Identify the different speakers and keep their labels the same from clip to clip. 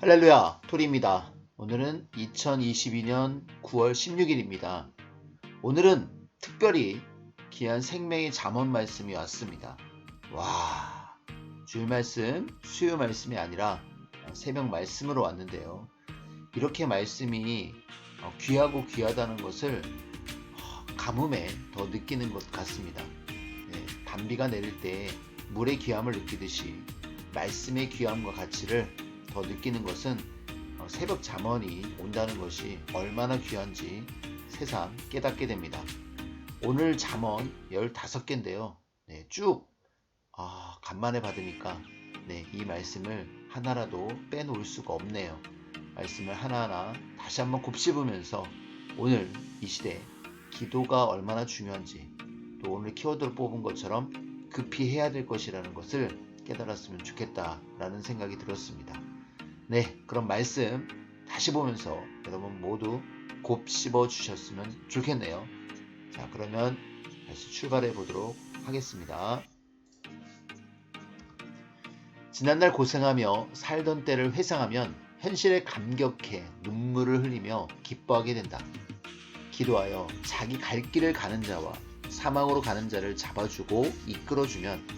Speaker 1: 할렐루야, 토리입니다. 오늘은 2022년 9월 16일입니다. 오늘은 특별히 귀한 생명의 잠언 말씀이 왔습니다. 와, 주일 말씀, 수요 말씀이 아니라 새벽 말씀으로 왔는데요. 이렇게 말씀이 어, 귀하고 귀하다는 것을 어, 가뭄에 더 느끼는 것 같습니다. 네, 단비가 내릴 때 물의 귀함을 느끼듯이 말씀의 귀함과 가치를 더 느끼는 것은 어, 새벽 잠언이 온다는 것이 얼마나 귀한지 새삼 깨닫게 됩니다. 오늘 잠언 15개인데요. 네, 쭉 아, 간만에 받으니까 네, 이 말씀을 하나라도 빼놓을 수가 없네요. 말씀을 하나하나 다시 한번 곱씹으면서 오늘 이 시대 기도가 얼마나 중요한지 또 오늘 키워드로 뽑은 것처럼 급히 해야 될 것이라는 것을 깨달았으면 좋겠다라는 생각이 들었습니다. 네, 그럼 말씀 다시 보면서 여러분 모두 곱씹어 주셨으면 좋겠네요. 자, 그러면 다시 출발해 보도록 하겠습니다. 지난날 고생하며 살던 때를 회상하면 현실에 감격해 눈물을 흘리며 기뻐하게 된다. 기도하여 자기 갈 길을 가는 자와 사망으로 가는 자를 잡아주고 이끌어주면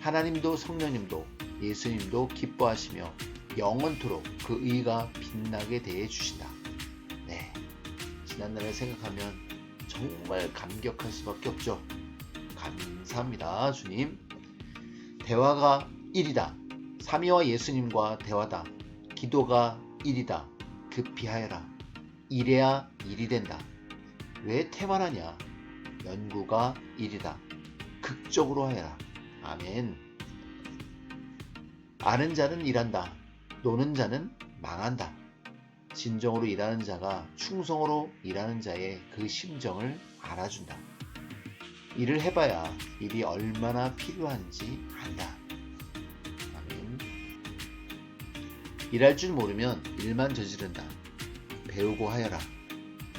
Speaker 1: 하나님도 성령님도 예수님도 기뻐하시며 영원토록 그 의가 빛나게 대해 주신다. 네. 지난날을 생각하면 정말 감격할 수밖에 없죠. 감사합니다, 주님. 대화가 1이다. 삼위와 예수님과 대화다. 기도가 1이다. 급히 하여라. 이래야 일이 된다. 왜 태만하냐? 연구가 1이다. 극적으로 하여라. 아멘. 아는 자는 일한다. 노는 자는 망한다. 진정으로 일하는 자가 충성으로 일하는 자의 그 심정을 알아준다. 일을 해봐야 일이 얼마나 필요한지 안다. 아멘. 일할 줄 모르면 일만 저지른다. 배우고 하여라.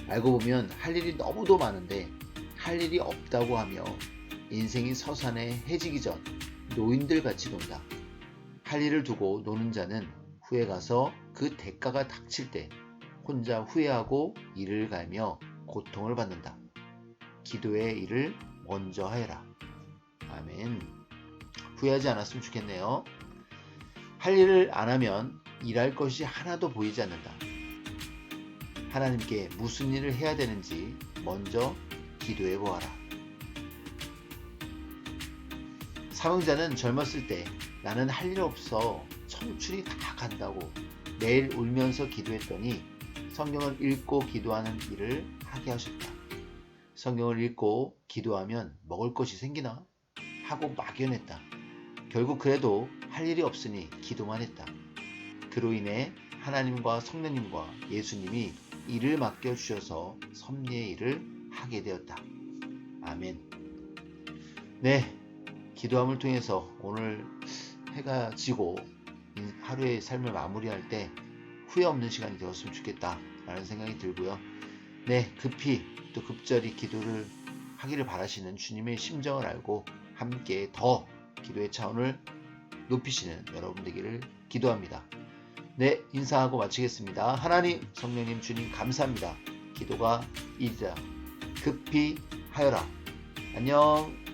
Speaker 1: 알고 보면 할 일이 너무도 많은데 할 일이 없다고 하며 인생이 서산에 해지기 전 노인들 같이 논다. 할 일을 두고 노는 자는 후에 가서 그 대가가 닥칠 때 혼자 후회하고 일을 갈며 고통을 받는다. 기도의 일을 먼저 하여라. 아멘. 후회하지 않았으면 좋겠네요. 할 일을 안 하면 일할 것이 하나도 보이지 않는다. 하나님께 무슨 일을 해야 되는지 먼저 기도해 보아라. 사명자는 젊었을 때 나는 할 일 없어 청춘이 다 간다고 매일 울면서 기도했더니 성경을 읽고 기도하는 일을 하게 하셨다. 성경을 읽고 기도하면 먹을 것이 생기나? 하고 막연했다. 결국 그래도 할 일이 없으니 기도만 했다. 그로 인해 하나님과 성령님과 예수님이 일을 맡겨주셔서 섭리의 일을 하게 되었다. 아멘. 네. 기도함을 통해서 오늘 해가 지고 하루의 삶을 마무리할 때 후회 없는 시간이 되었으면 좋겠다 라는 생각이 들고요. 네, 급히 또 급절히 기도를 하기를 바라시는 주님의 심정을 알고 함께 더 기도의 차원을 높이시는 여러분 되기를 기도합니다. 네, 인사하고 마치겠습니다. 하나님, 성령님, 주님 감사합니다. 기도가 이르다. 급히 하여라. 안녕.